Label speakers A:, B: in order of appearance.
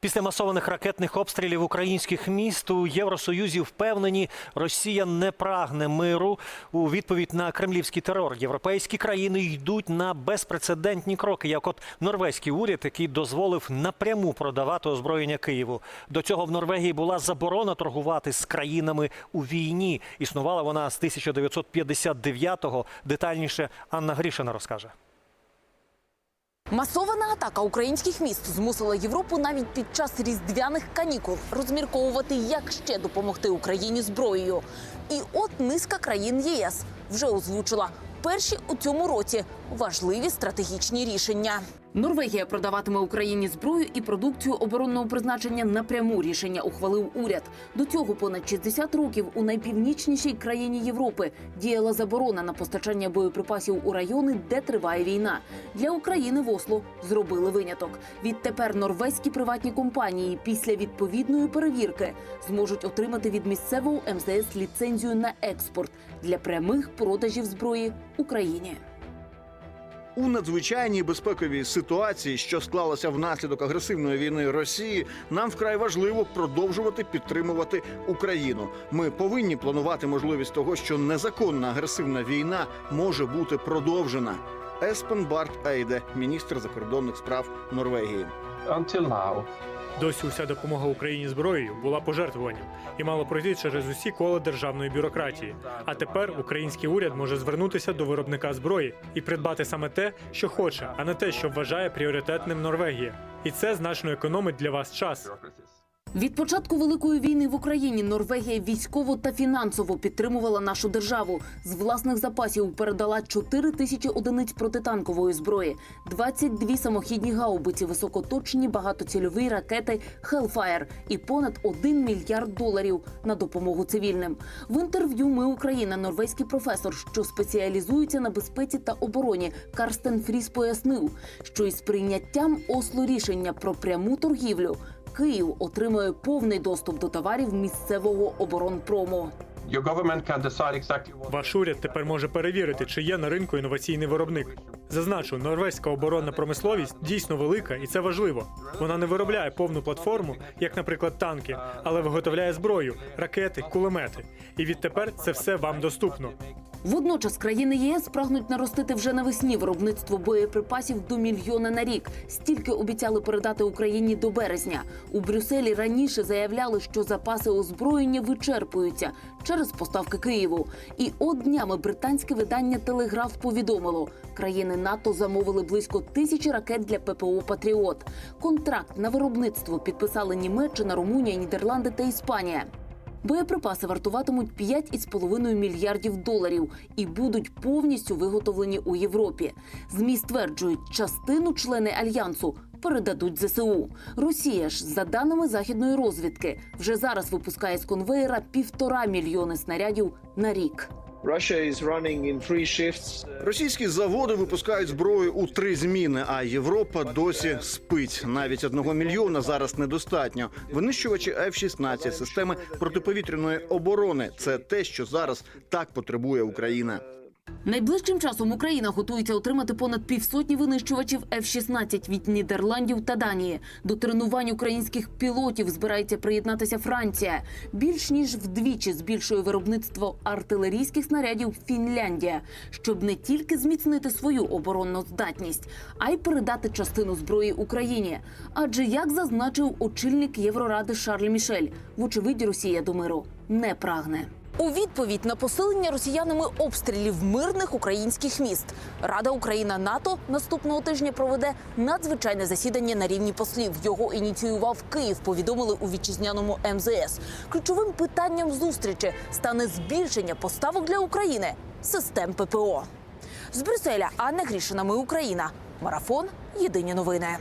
A: Після масованих ракетних обстрілів українських міст у Євросоюзі впевнені, Росія не прагне миру. У відповідь на кремлівський терор європейські країни йдуть на безпрецедентні кроки, як от норвезький уряд, який дозволив напряму продавати озброєння Києву. До цього в Норвегії була заборона торгувати з країнами у війні. Існувала вона з 1959-го. Детальніше Анна Грішина розкаже.
B: Масована атака українських міст змусила Європу навіть під час різдвяних канікул розмірковувати, як ще допомогти Україні зброєю. І от низка країн ЄС вже озвучила перші у цьому році важливі стратегічні рішення. Норвегія продаватиме Україні зброю і продукцію оборонного призначення напряму. Рішення ухвалив уряд. До цього понад 60 років у найпівнічнішій країні Європи діяла заборона на постачання боєприпасів у райони, де триває війна. Для України в Осло зробили виняток. Відтепер норвезькі приватні компанії після відповідної перевірки зможуть отримати від місцевого МЗС ліцензію на експорт для прямих продажів зброї Україні.
C: У надзвичайній безпековій ситуації, що склалася внаслідок агресивної війни Росії, нам вкрай важливо продовжувати підтримувати Україну. Ми повинні планувати можливість того, що незаконна агресивна війна може бути продовжена. Еспен Барт Ейде, міністр закордонних справ Норвегії.
D: until now.
E: Досі уся допомога Україні зброєю була пожертвуванням і мала пройти через усі кола державної бюрократії. А тепер український уряд може звернутися до виробника зброї і придбати саме те, що хоче, а не те, що вважає пріоритетним Норвегія. І це значно економить для вас час.
B: Від початку великої війни в Україні Норвегія військово та фінансово підтримувала нашу державу. З власних запасів передала 4 тисячі одиниць протитанкової зброї, 22 самохідні гаубиці, високоточні багатоцільові ракети Hellfire і понад 1 мільярд доларів на допомогу цивільним. В інтерв'ю Ми Україна норвезький професор, що спеціалізується на безпеці та обороні, Карстен Фріс пояснив, що із прийняттям Осло рішення про пряму торгівлю. Київ отримує повний доступ до товарів місцевого оборонпрому.
E: Ваш уряд тепер може перевірити, чи є на ринку інноваційний виробник. Зазначу, норвезька оборонна промисловість дійсно велика, і це важливо. Вона не виробляє повну платформу, як, наприклад, танки, але виготовляє зброю, ракети, кулемети. І відтепер це все вам доступно.
B: Водночас країни ЄС прагнуть наростити вже навесні виробництво боєприпасів до мільйона на рік. Стільки обіцяли передати Україні до березня. У Брюсселі раніше заявляли, що запаси озброєння вичерпуються через поставки Києву. І от днями британське видання Телеграф повідомило, країни НАТО замовили близько тисячі ракет для ППО Патріот. Контракт на виробництво підписали Німеччина, Румунія, Нідерланди та Іспанія. Боєприпаси вартуватимуть 5,5 мільярдів доларів і будуть повністю виготовлені у Європі. ЗМІ стверджують, частину члени альянсу передадуть ЗСУ. Росія ж, за даними західної розвідки, вже зараз випускає з конвеєра півтора мільйони снарядів на рік.
C: Російські заводи випускають зброю у три зміни, а Європа досі спить. Навіть одного мільйона зараз недостатньо. Винищувачі F-16, системи протиповітряної оборони це те, що зараз так потребує Україна.
B: Найближчим часом Україна готується отримати понад півсотні винищувачів F-16 від Нідерландів та Данії. До тренувань українських пілотів збирається приєднатися Франція. Більш ніж вдвічі збільшує виробництво артилерійських снарядів Фінляндія, щоб не тільки зміцнити свою оборонну здатність, а й передати частину зброї Україні. Адже як зазначив очільник Євроради Шарль Мішель, вочевидь Росія до миру не прагне. У відповідь на посилення росіянами обстрілів мирних українських міст Рада Україна НАТО наступного тижня проведе надзвичайне засідання на рівні послів. Його ініціював Київ. Повідомили у вітчизняному МЗС. Ключовим питанням зустрічі стане збільшення поставок для України систем ППО. З Брюсселя Анна Грішина. Ми Україна. Марафон. Єдині новини.